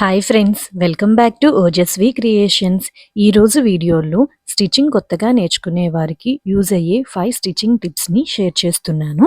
Hi friends welcome back to Ojaswi creations ఈరోజు వీడియోలో stitching కొత్తగా నేర్చుకునే వారికి యూజ్ అయ్యే ఫైవ్ స్టిచ్చింగ్ టిప్స్ని షేర్ చేస్తున్నాను.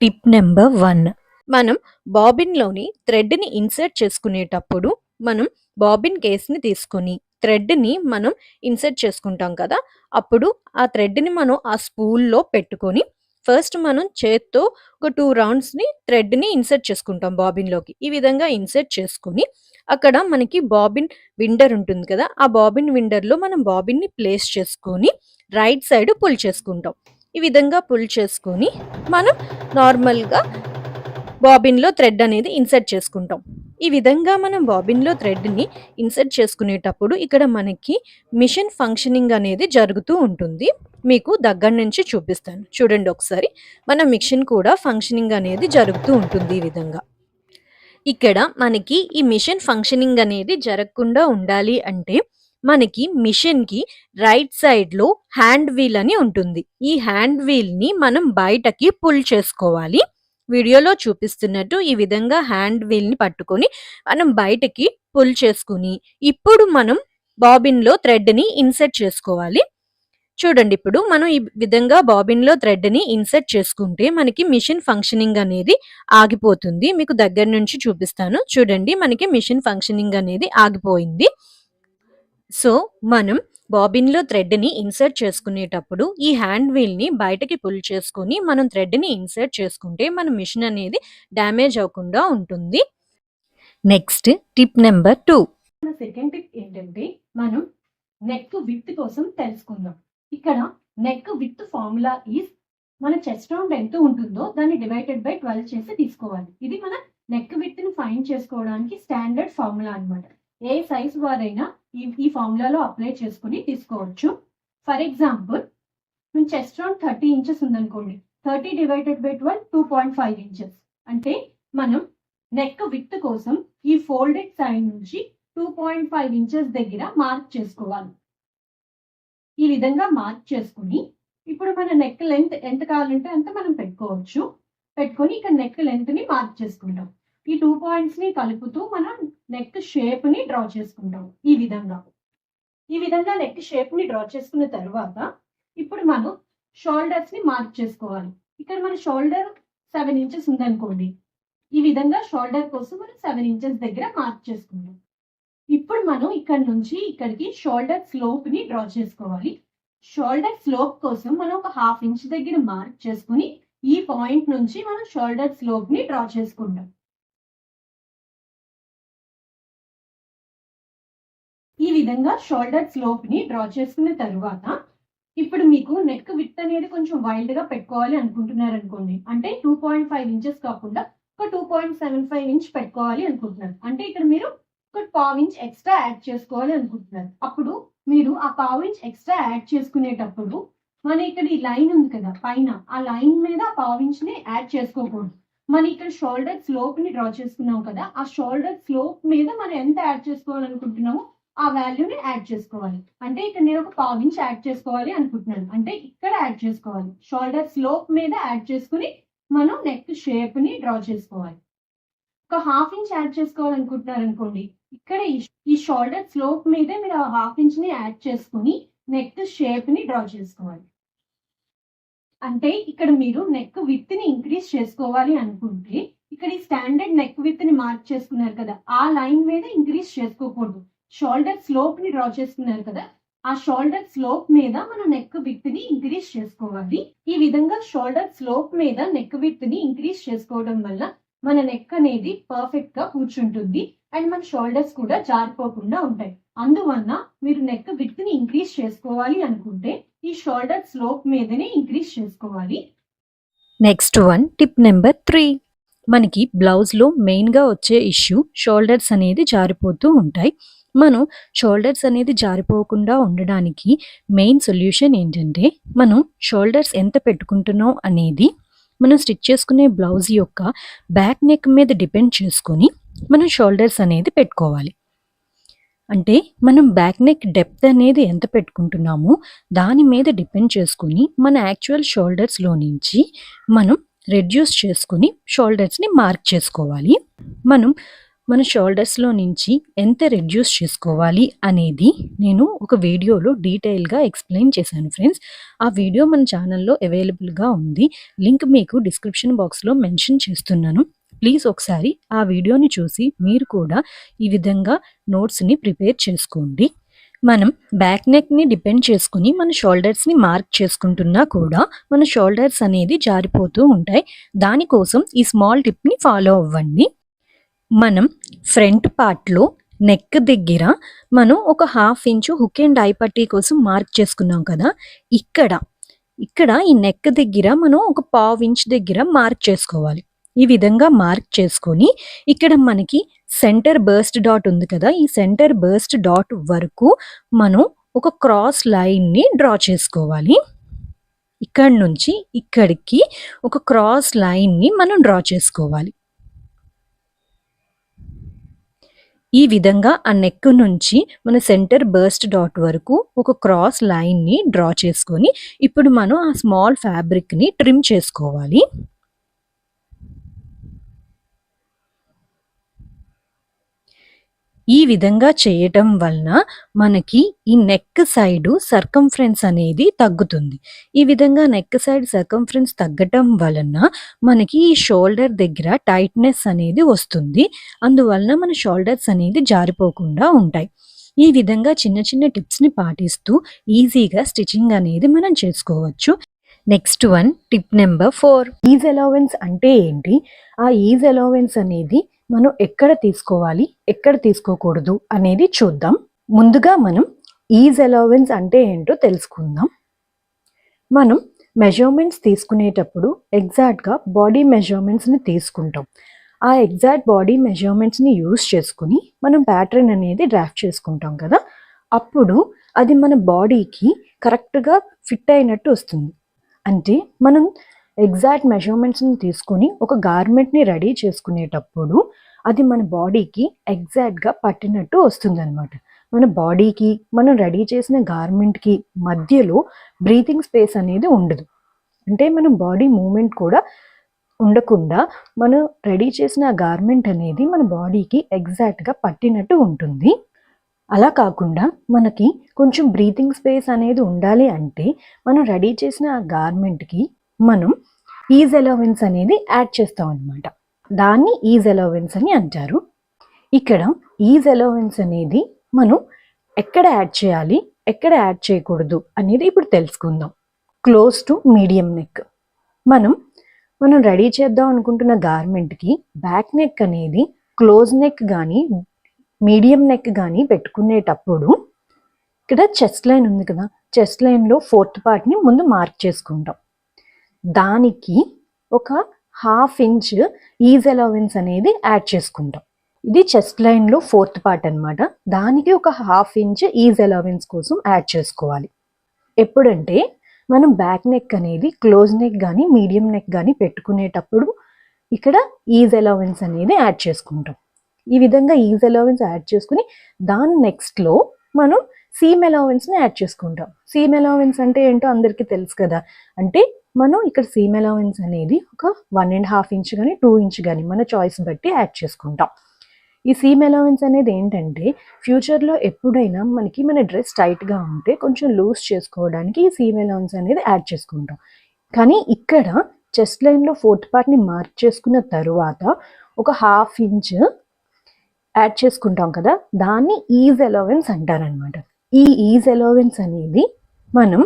టిప్ నెంబర్ వన్ మనం బాబిన్లోని థ్రెడ్ని ఇన్సర్ట్ చేసుకునేటప్పుడు మనం బాబిన్ కేస్ని తీసుకొని థ్రెడ్ని మనం ఇన్సర్ట్ చేసుకుంటాం కదా అప్పుడు ఆ థ్రెడ్ని మనం ఆ స్పూల్లో పెట్టుకొని ఫస్ట్ మనం చేత్తో ఒక టూ రౌండ్స్ని థ్రెడ్ని ఇన్సర్ట్ చేసుకుంటాం బాబిన్లోకి. ఈ విధంగా ఇన్సర్ట్ చేసుకొని అక్కడ మనకి బాబిన్ విండర్ ఉంటుంది కదా ఆ బాబిన్ విండర్లో మనం బాబిన్ని ప్లేస్ చేసుకొని రైట్ సైడ్ పుల్ చేసుకుంటాం. ఈ విధంగా పుల్ చేసుకొని మనం నార్మల్గా బాబిన్లో థ్రెడ్ అనేది ఇన్సర్ట్ చేసుకుంటాం. ఈ విధంగా మనం బాబిన్లో థ్రెడ్ని ఇన్సర్ట్ చేసుకునేటప్పుడు ఇక్కడ మనకి మిషన్ ఫంక్షనింగ్ అనేది జరుగుతూ ఉంటుంది. మీకు దగ్గర నుంచి చూపిస్తాను. చూడండి ఒకసారి. మన మిషన్ కూడా ఫంక్షనింగ్ అనేది జరుగుతూ ఉంటుంది ఈ విధంగా. ఇక్కడ మనకి ఈ మిషన్ ఫంక్షనింగ్ అనేది జరగకుండా ఉండాలి అంటే మనకి మిషన్కి రైట్ సైడ్లో హ్యాండ్ వీల్ అని ఉంటుంది. ఈ హ్యాండ్ వీల్ని మనం బయటకి పుల్ చేసుకోవాలి. వీడియోలో చూపిస్తున్నట్టు ఈ విధంగా హ్యాండ్ వీల్ని పట్టుకొని మనం బయటకి పుల్ చేసుకుని ఇప్పుడు మనం బాబిన్లో థ్రెడ్ని ఇన్సెట్ చేసుకోవాలి. చూడండి ఇప్పుడు మనం ఈ విధంగా బాబిన్లో థ్రెడ్ని ఇన్సెట్ చేసుకుంటే మనకి మిషన్ ఫంక్షనింగ్ అనేది ఆగిపోతుంది. మీకు దగ్గర నుంచి చూపిస్తాను. చూడండి మనకి మిషన్ ఫంక్షనింగ్ అనేది ఆగిపోయింది. సో మనం బాబిన్లో థ్రెడ్ని ఇన్సర్ట్ చేసుకునేటప్పుడు ఈ హ్యాండ్ వీల్ని బయటకి పుల్ చేసుకొని మనం థ్రెడ్ని ఇన్సర్ట్ చేసుకుంటే మన మిషన్ అనేది డ్యామేజ్ అవ్వకుండా ఉంటుంది. Next tip number two. మన సెకండ్ టిప్ ఏంటంటే మనం నెక్ విత్ కోసం తెలుసుకుందాం. ఇక్కడ నెక్ విత్ ఫార్ములా ఈజ్ మన చెస్ట్ రౌండ్ ఎంత ఉంటుందో దాన్ని డివైడెడ్ బై ట్వెల్వ్ చేసి తీసుకోవాలి. ఇది మన నెక్ విత్ని ఫైండ్ చేసుకోవడానికి స్టాండర్డ్ ఫార్ములా అనమాట ఏ సైజ్ వారైనా ఈ ఈ ఫార్ములాలో అప్లై చేసుకుని తీసుకోవచ్చు. ఫర్ ఎగ్జాంపుల్ మేము చెస్ట్ రౌండ్ థర్టీ ఇంచెస్ ఉందనుకోండి. Thirty divided by twelve two point five inches అంటే మనం నెక్ విత్ కోసం ఈ ఫోల్డెడ్ సైడ్ నుంచి టూ పాయింట్ ఫైవ్ ఇంచెస్ దగ్గర మార్క్ చేసుకోవాలి. ఈ విధంగా మార్క్ చేసుకుని ఇప్పుడు మన నెక్ లెంత్ ఎంత కావాలంటే అంత మనం పెట్టుకోవచ్చు. పెట్టుకొని ఇక్కడ నెక్ లెంత్ని మార్క్ చేసుకుంటాం ఈ టూ పాయింట్స్ని కలుపుతూ మనం నెక్ షేప్ని డ్రా చేసుకుంటాం ఈ విధంగా. ఈ విధంగా నెక్ షేప్ని డ్రా చేసుకున్న తర్వాత ఇప్పుడు మనం షోల్డర్స్ని మార్క్ చేసుకోవాలి. ఇక్కడ మన షోల్డర్ సెవెన్ ఇంచెస్ ఉందనుకోండి. ఈ విధంగా షోల్డర్ కోసం మనం సెవెన్ ఇంచెస్ దగ్గర మార్క్ చేసుకుంటాం ఇప్పుడు మనం ఇక్కడ నుంచి ఇక్కడికి షోల్డర్ స్లోప్ని డ్రా చేసుకోవాలి. షోల్డర్ స్లోప్ కోసం మనం ఒక హాఫ్ ఇంచ్ దగ్గర మార్క్ చేసుకుని ఈ పాయింట్ నుంచి మనం షోల్డర్ స్లోప్ని డ్రా చేసుకుంటాం విధంగా షోల్డర్ స్లోప్ని డ్రా చేసుకున్న తర్వాత ఇప్పుడు మీకు నెక్ విత్ అనేది కొంచెం వైల్డ్గా పెట్టుకోవాలి అనుకుంటున్నారు అనుకోండి. అంటే టూ పాయింట్ ఫైవ్ ఇంచెస్ కాకుండా ఒక two point seven five inch పెట్టుకోవాలి అనుకుంటున్నారు. అంటే ఇక్కడ మీరు ఒక పావు ఇంచ్ ఎక్స్ట్రా యాడ్ చేసుకోవాలి అనుకుంటున్నారు. అప్పుడు మీరు ఆ పావు ఇంచ్ ఎక్స్ట్రా యాడ్ చేసుకునేటప్పుడు మన ఇక్కడ ఈ లైన్ ఉంది కదా పైన. ఆ లైన్ మీద ఆ పావు ఇంచ్ని యాడ్ చేసుకోకూడదు. మనం ఇక్కడ షోల్డర్ స్లోప్ని డ్రా చేసుకున్నాం కదా ఆ షోల్డర్ స్లోప్ మీద మనం ఎంత యాడ్ చేసుకోవాలనుకుంటున్నామో ఆ వాల్యూని యాడ్ చేసుకోవాలి. అంటే ఇక్కడ నేను ఒక పావు ఇంచ్ యాడ్ చేసుకోవాలి అనుకుంటున్నాను. అంటే ఇక్కడ యాడ్ చేసుకోవాలి. షోల్డర్ స్లోప్ మీద యాడ్ చేసుకుని మనం నెక్ షేప్ని డ్రా చేసుకోవాలి. ఒక హాఫ్ ఇంచ్ యాడ్ చేసుకోవాలనుకుంటున్నారు అనుకోండి. ఇక్కడ ఈ- ఈ షోల్డర్ స్లోప్ మీదే మీరు ఆ హాఫ్ ఇంచ్ని యాడ్ చేసుకుని నెక్ షేప్ని డ్రా చేసుకోవాలి. అంటే ఇక్కడ మీరు నెక్ విత్ని ఇంక్రీజ్ చేసుకోవాలి అనుకుంటే ఇక్కడ ఈ స్టాండర్డ్ నెక్ విత్ని మార్క్ చేసుకున్నారు కదా ఆ లైన్ మీద ఇంక్రీజ్ చేసుకోకూడదు. షోల్డర్ స్లోప్ని డ్రా చేసుకున్నారు కదా ఆ షోల్డర్ స్లోప్ మీద మన నెక్ విత్ని ఇంక్రీజ్ చేసుకోవాలి. ఈ విధంగా షోల్డర్ స్లోప్ మీద నెక్ విత్ని ఇంక్రీజ్ చేసుకోవడం వల్ల మన నెక్ అనేది పర్ఫెక్ట్గా కూర్చుంటుంది అండ్ మన షోల్డర్స్ కూడా జారిపోకుండా ఉంటాయి. అందువల్ల మీరు నెక్ విత్ని ఇంక్రీజ్ చేసుకోవాలి అనుకుంటే ఈ షోల్డర్ స్లోప్ మీదనే ఇంక్రీజ్ చేసుకోవాలి. Next one tip number three మనకి బ్లౌజ్లో మెయిన్గా వచ్చే ఇష్యూ షోల్డర్స్ అనేది జారిపోతూ ఉంటాయి. మనం షోల్డర్స్ అనేది జారిపోకుండా ఉండడానికి మెయిన్ సొల్యూషన్ ఏంటంటే మనం షోల్డర్స్ ఎంత పెట్టుకుంటున్నాం అనేది మనం స్టిచ్ చేసుకునే బ్లౌజ్ యొక్క బ్యాక్ నెక్ మీద డిపెండ్ చేసుకొని మనం షోల్డర్స్ అనేది పెట్టుకోవాలి. అంటే మనం బ్యాక్ నెక్ డెప్త్ అనేది ఎంత పెట్టుకుంటున్నామో దాని మీద డిపెండ్ చేసుకుని మన యాక్చువల్ షోల్డర్స్లో నుంచి మనం రెడ్యూస్ చేసుకుని షోల్డర్స్ని మార్క్ చేసుకోవాలి. మనం మన షోల్డర్స్లో నుంచి ఎంత రెడ్యూస్ చేసుకోవాలి అనేది నేను ఒక వీడియోలో డీటెయిల్గా ఎక్స్ప్లెయిన్ చేశాను ఫ్రెండ్స్ ఆ వీడియో మన ఛానల్లో అవైలబుల్గా ఉంది. లింక్ మీకు డిస్క్రిప్షన్ బాక్స్లో మెన్షన్ చేస్తున్నాను. ప్లీజ్ ఒకసారి ఆ వీడియోని చూసి మీరు కూడా ఈ విధంగా నోట్స్ని ప్రిపేర్ చేసుకోండి. మనం బ్యాక్ నెక్ని డిపెండ్ చేసుకుని మన షోల్డర్స్ని మార్క్ చేసుకుంటున్నా కూడా మన షోల్డర్స్ అనేది జారిపోతూ ఉంటాయి. దానికోసం ఈ స్మాల్ టిప్ని ఫాలో అవ్వండి. మనం ఫ్రంట్ పార్ట్లో నెక్ దగ్గర మనం ఒక half inch hook and eye పట్టీ కోసం మార్క్ చేసుకున్నాం కదా. ఇక్కడ ఇక్కడ ఈ నెక్ దగ్గర మనం ఒక పావు ఇంచ్ దగ్గర మార్క్ చేసుకోవాలి. ఈ విధంగా మార్క్ చేసుకొని ఇక్కడ మనకి సెంటర్ బర్స్ట్ డాట్ ఉంది కదా. ఈ సెంటర్ బర్స్ట్ డాట్ వరకు మనం ఒక క్రాస్ లైన్ని డ్రా చేసుకోవాలి. ఇక్కడ నుంచి ఇక్కడికి ఒక క్రాస్ లైన్ని మనం డ్రా చేసుకోవాలి. ఈ విధంగా ఆ నెక్ నుంచి మన సెంటర్ బర్స్ట్ డాట్ వరకు ఒక క్రాస్ లైన్ని డ్రా చేసుకొని ఇప్పుడు మనం ఆ స్మాల్ ఫ్యాబ్రిక్ని ట్రిమ్ చేసుకోవాలి. ఈ విధంగా చేయటం వలన మనకి ఈ నెక్ సైడ్ సర్కంఫరెన్స్ అనేది తగ్గుతుంది. ఈ విధంగా నెక్ సైడ్ సర్కంఫరెన్స్ తగ్గటం వలన మనకి ఈ షోల్డర్ దగ్గర టైట్నెస్ అనేది వస్తుంది. అందువలన మన షోల్డర్స్ అనేది జారిపోకుండా ఉంటాయి. ఈ విధంగా చిన్న చిన్న టిప్స్ని పాటిస్తూ ఈజీగా స్టిచ్చింగ్ అనేది మనం చేసుకోవచ్చు. Next one tip number four ease allowance అంటే ఏంటి? ఆ ఈజ్ అలవెన్స్ అనేది మనం ఎక్కడ తీసుకోవాలి ఎక్కడ తీసుకోకూడదు అనేది చూద్దాం. ముందుగా మనం ఈజ్ అలవెన్స్ అంటే ఏంటో తెలుసుకుందాం. మనం మెజర్మెంట్స్ తీసుకునేటప్పుడు ఎగ్జాక్ట్గా బాడీ మెజర్మెంట్స్ని తీసుకుంటాం. ఆ ఎగ్జాక్ట్ బాడీ మెజర్మెంట్స్ని యూస్ చేసుకుని మనం ప్యాటర్న్ అనేది డ్రాఫ్ట్ చేసుకుంటాం కదా. అప్పుడు అది మన బాడీకి కరెక్ట్గా ఫిట్ అయినట్టు వస్తుంది. అంటే మనం ఎగ్జాక్ట్ మెజర్మెంట్స్ని తీసుకుని ఒక గార్మెంట్ని రెడీ చేసుకునేటప్పుడు అది మన బాడీకి ఎగ్జాక్ట్గా పట్టినట్టు వస్తుందన్నమాట. మన బాడీకి మనం రెడీ చేసిన గార్మెంట్కి మధ్యలో బ్రీతింగ్ స్పేస్ అనేది ఉండదు. అంటే మన బాడీ మూమెంట్ కూడా ఉండకుండా మనం రెడీ చేసిన గార్మెంట్ అనేది మన బాడీకి ఎగ్జాక్ట్గా పట్టినట్టు ఉంటుంది. అలా కాకుండా మనకి కొంచెం బ్రీతింగ్ స్పేస్ అనేది ఉండాలి అంటే మనం రెడీ చేసిన ఆ గార్మెంట్కి మనం ఈజ్ అలవెన్స్ అనేది యాడ్ చేస్తాం అనమాట దాన్ని ఈజ్ అలవెన్స్ అని అంటారు. ఇక్కడ ఈజ్ అలవెన్స్ అనేది మనం ఎక్కడ యాడ్ చేయాలి ఎక్కడ యాడ్ చేయకూడదు అనేది ఇప్పుడు తెలుసుకుందాం. Close to medium neck. మనం మనం రెడీ చేద్దాం అనుకుంటున్న గార్మెంట్కి బ్యాక్ నెక్ అనేది క్లోజ్ నెక్ కానీ మీడియం నెక్ కానీ పెట్టుకునేటప్పుడు ఇక్కడ చెస్ట్ లైన్ ఉంది కదా చెస్ట్ లైన్లో ఫోర్త్ పార్ట్ని ముందు మార్క్ చేసుకుంటాం. దానికి ఒక హాఫ్ ఇంచ్ ఈజ్ అలవెన్స్ అనేది యాడ్ చేసుకుంటాం. ఇది చెస్ట్ లైన్లో ఫోర్త్ పార్ట్ అనమాట దానికి ఒక హాఫ్ ఇంచ్ ఈజ్ అలవెన్స్ కోసం యాడ్ చేసుకోవాలి. ఎప్పుడంటే మనం బ్యాక్ నెక్ అనేది క్లోజ్ నెక్ కానీ మీడియం నెక్ కానీ పెట్టుకునేటప్పుడు ఇక్కడ ఈజ్ అలవెన్స్ అనేది యాడ్ చేసుకుంటాం. ఈ విధంగా ఈజ్ అలవెన్స్ యాడ్ చేసుకుని దాని నెక్స్ట్లో మనం సీమ్ అలవెన్స్ని యాడ్ చేసుకుంటాం. సీమ్ ఎలవెన్స్ అంటే ఏంటో అందరికీ తెలుసు కదా. అంటే మనం ఇక్కడ సీమ్ ఎలవెన్స్ అనేది ఒక వన్ అండ్ హాఫ్ ఇంచ్ కానీ టూ ఇంచ్ కానీ మన చాయిస్ బట్టి యాడ్ చేసుకుంటాం. ఈ సీమ్ ఎలవెన్స్ అనేది ఏంటంటే ఫ్యూచర్లో ఎప్పుడైనా మనకి మన డ్రెస్ టైట్గా ఉంటే కొంచెం లూజ్ చేసుకోవడానికి ఈ సీమ్ ఎలవెన్స్ అనేది యాడ్ చేసుకుంటాం. కానీ ఇక్కడ చెస్ట్ లైన్లో ఫోర్త్ పార్ట్ని మార్క్ చేసుకున్న తరువాత ఒక హాఫ్ ఇంచ్ యాడ్ చేసుకుంటాం కదా. దాన్ని ఈజ్ ఎలవెన్స్ అంటారనమాట ఈ ఈజ్ ఎలోవెన్స్ అనేది మనం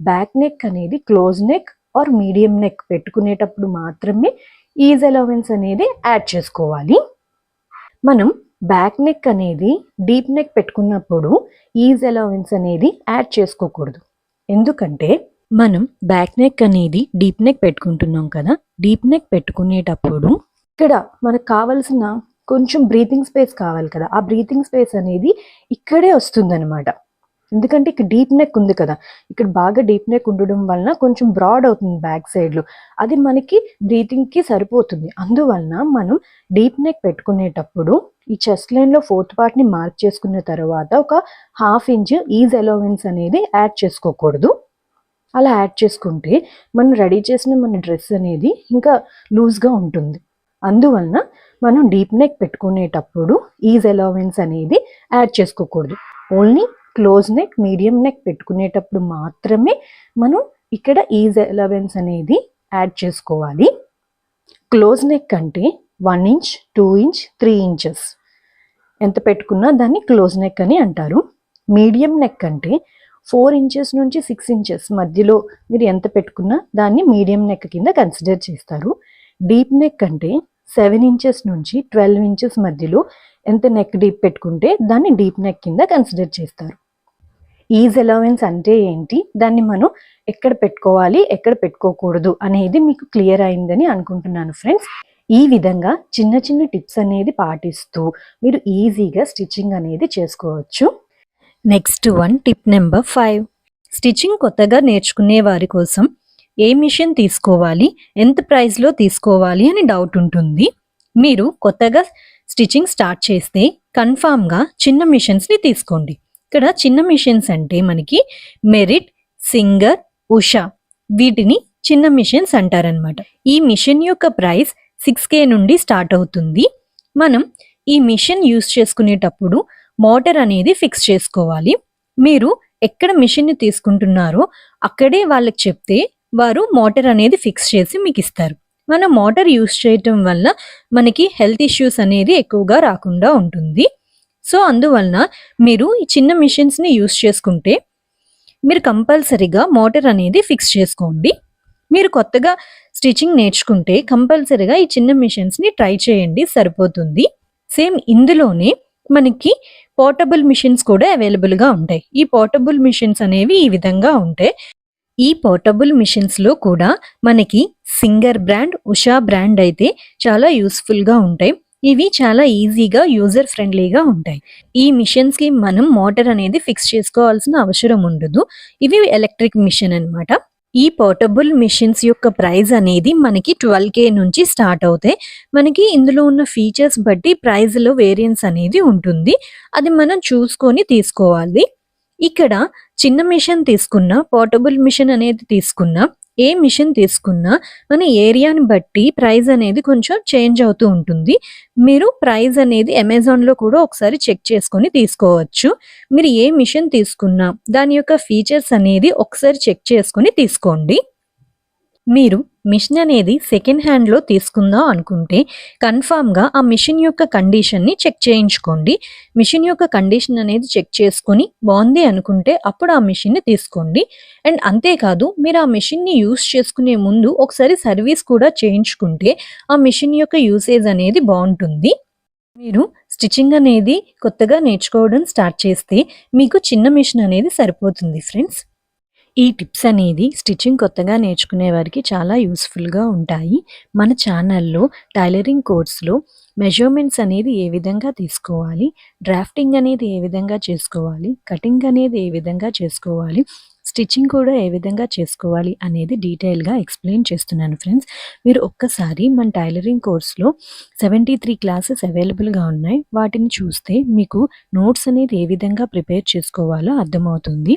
బ్యాక్ నెక్ అనేది close neck or medium neck పెట్టుకునేటప్పుడు మాత్రమే ఈజ్ ఎలోవెన్స్ అనేది యాడ్ చేసుకోవాలి. మనం బ్యాక్ నెక్ అనేది డీప్ నెక్ పెట్టుకున్నప్పుడు ఈజ్ ఎలోవెన్స్ అనేది యాడ్ చేసుకోకూడదు. ఎందుకంటే మనం బ్యాక్ నెక్ అనేది డీప్ నెక్ పెట్టుకుంటున్నాం కదా డీప్ నెక్ పెట్టుకునేటప్పుడు ఇక్కడ మనకు కావలసిన కొంచెం బ్రీతింగ్ స్పేస్ కావాలి కదా ఆ బ్రీతింగ్ స్పేస్ అనేది ఇక్కడే వస్తుందన్నమాట. ఎందుకంటే ఇక్కడ డీప్ నెక్ ఉంది కదా ఇక్కడ బాగా డీప్ నెక్ ఉండడం వలన కొంచెం బ్రాడ్ అవుతుంది బ్యాక్ సైడ్లో. అది మనకి బ్రీతింగ్కి సరిపోతుంది. అందువలన మనం డీప్ నెక్ పెట్టుకునేటప్పుడు ఈ చెస్ట్ లైన్లో ఫోర్త్ పార్ట్ని మార్క్ చేసుకున్న తర్వాత ఒక హాఫ్ ఇంచ్ ఈజ్ అలవెన్స్ అనేది యాడ్ చేసుకోకూడదు. అలా యాడ్ చేసుకుంటే మనం రెడీ చేసిన మన డ్రెస్ అనేది ఇంకా లూజ్గా ఉంటుంది. అందువలన మనం డీప్ నెక్ పెట్టుకునేటప్పుడు ఈజ్ అలవెన్స్ అనేది యాడ్ చేసుకోకూడదు. Only close neck medium neck పెట్టుకునేటప్పుడు మాత్రమే మనం ఇక్కడ ఈజ్ అలవెన్స్ అనేది యాడ్ చేసుకోవాలి. క్లోజ్ నెక్ అంటే one inch two inch three inches. ఎంత పెట్టుకున్నా దాన్ని క్లోజ్ నెక్ అని అంటారు. మీడియం నెక్ అంటే ఫోర్ ఇంచెస్ నుంచి సిక్స్ ఇంచెస్ మధ్యలో మీరు ఎంత పెట్టుకున్నా దాన్ని మీడియం నెక్ కింద కన్సిడర్ చేస్తారు. డీప్ నెక్ అంటే సెవెన్ ఇంచెస్ నుంచి ట్వెల్వ్ ఇంచెస్ మధ్యలో ఎంత నెక్ డీప్ పెట్టుకుంటే దాన్ని డీప్ నెక్ కింద కన్సిడర్ చేస్తారు. ఈజ్ అలవెన్స్ అంటే ఏంటి? దాన్ని మనం ఎక్కడ పెట్టుకోవాలి ఎక్కడ పెట్టుకోకూడదు అనేది మీకు క్లియర్ అయిందని అనుకుంటున్నాను ఫ్రెండ్స్ ఈ విధంగా చిన్న చిన్న టిప్స్ అనేది పాటిస్తూ మీరు ఈజీగా స్టిచ్చింగ్ అనేది చేసుకోవచ్చు. Next one tip number five stitching కొత్తగా నేర్చుకునే వారి కోసం ఏ మిషన్ తీసుకోవాలి ఎంత ప్రైస్లో తీసుకోవాలి అని డౌట్ ఉంటుంది. మీరు కొత్తగా స్టిచ్చింగ్ స్టార్ట్ చేస్తే కన్ఫామ్గా చిన్న మిషన్స్ని తీసుకోండి. ఇక్కడ చిన్న మిషన్స్ అంటే మనకి మెరిట్ సింగర్ ఉషా వీటిని చిన్న మిషన్స్ అంటారనమాట ఈ మిషన్ యొక్క ప్రైస్ సిక్స్ కే నుండి స్టార్ట్ అవుతుంది. మనం ఈ మిషన్ యూస్ చేసుకునేటప్పుడు మోటార్ అనేది ఫిక్స్ చేసుకోవాలి. మీరు ఎక్కడ మిషన్ని తీసుకుంటున్నారో అక్కడే వాళ్ళకి చెప్తే వారు మోటార్ అనేది ఫిక్స్ చేసి మీకు ఇస్తారు. మనం మోటార్ యూస్ చేయటం వల్ల మనకి హెల్త్ ఇష్యూస్ అనేది ఎక్కువగా రాకుండా ఉంటుంది. సో అందువలన మీరు ఈ చిన్న మిషన్స్ని యూస్ చేసుకుంటే మీరు కంపల్సరీగా మోటార్ అనేది ఫిక్స్ చేసుకోండి. మీరు కొత్తగా స్టిచ్చింగ్ నేర్చుకుంటే కంపల్సరీగా ఈ చిన్న మిషన్స్ని ట్రై చేయండి సరిపోతుంది. సేమ్ ఇందులోనే మనకి పోర్టబుల్ మిషన్స్ కూడా అవైలబుల్గా ఉంటాయి. ఈ పోర్టబుల్ మిషన్స్ అనేవి ఈ విధంగా ఉంటాయి ఈ పోర్టబుల్ మిషన్స్లో కూడా మనకి సింగర్ బ్రాండ్ ఉషా బ్రాండ్ అయితే చాలా యూస్ఫుల్గా ఉంటాయి. ఇవి చాలా ఈజీగా యూజర్ ఫ్రెండ్లీగా ఉంటాయి. ఈ మిషన్స్కి మనం మోటార్ అనేది ఫిక్స్ చేసుకోవాల్సిన అవసరం ఉండదు. ఇవి ఎలక్ట్రిక్ మిషన్ అన్నమాట. ఈ పోర్టబుల్ మిషన్స్ యొక్క ప్రైస్ అనేది మనకి ట్వెల్వ్ కే నుంచి స్టార్ట్ అవుతాయి. మనకి ఇందులో ఉన్న ఫీచర్స్ బట్టి ప్రైస్లో వేరియన్స్ అనేది ఉంటుంది. అది మనం చూసుకొని తీసుకోవాలి. ఇక్కడ చిన్న మిషన్ తీసుకున్నా పోర్టబుల్ మిషన్ అనేది తీసుకున్నా ఏ మిషన్ తీసుకున్నా మన ఏరియాని బట్టి ప్రైస్ అనేది కొంచెం చేంజ్ అవుతూ ఉంటుంది. మీరు ప్రైస్ అనేది అమెజాన్లో కూడా ఒకసారి చెక్ చేసుకొని తీసుకోవచ్చు. మీరు ఏ మిషన్ తీసుకున్నా దాని యొక్క ఫీచర్స్ అనేది ఒకసారి చెక్ చేసుకొని తీసుకోండి. మీరు మిషన్ అనేది సెకండ్ హ్యాండ్లో తీసుకుందాం అనుకుంటే కన్ఫామ్గా ఆ మిషన్ యొక్క కండిషన్ని చెక్ చేయించుకోండి. మిషన్ యొక్క కండిషన్ అనేది చెక్ చేసుకుని బాగుంది అనుకుంటే అప్పుడు ఆ మిషన్ని తీసుకోండి. అండ్ అంతేకాదు మీరు ఆ మిషన్ని యూస్ చేసుకునే ముందు ఒకసారి సర్వీస్ కూడా చేయించుకుంటే ఆ మిషన్ యొక్క యూసేజ్ అనేది బాగుంటుంది. మీరు స్టిచ్చింగ్ అనేది కొత్తగా నేర్చుకోవడం స్టార్ట్ చేస్తే మీకు చిన్న మిషన్ అనేది సరిపోతుంది ఫ్రెండ్స్ ఈ టిప్స్ అనేది స్టిచ్చింగ్ కొత్తగా నేర్చుకునే వారికి చాలా యూస్ఫుల్గా ఉంటాయి. మన ఛానల్లో టైలరింగ్ కోర్స్లో మెజర్మెంట్స్ అనేది ఏ విధంగా తీసుకోవాలి డ్రాఫ్టింగ్ అనేది ఏ విధంగా చేసుకోవాలి కటింగ్ అనేది ఏ విధంగా చేసుకోవాలి స్టిచ్చింగ్ కూడా ఏ విధంగా చేసుకోవాలి అనేది డీటెయిల్గా ఎక్స్ప్లెయిన్ చేస్తున్నాను ఫ్రెండ్స్. మీరు ఒక్కసారి మన టైలరింగ్ కోర్స్లో సెవెంటీ త్రీ క్లాసెస్ అవైలబుల్గా ఉన్నాయి. వాటిని చూస్తే మీకు నోట్స్ అనేది ఏ విధంగా ప్రిపేర్ చేసుకోవాలో అర్థమవుతుంది.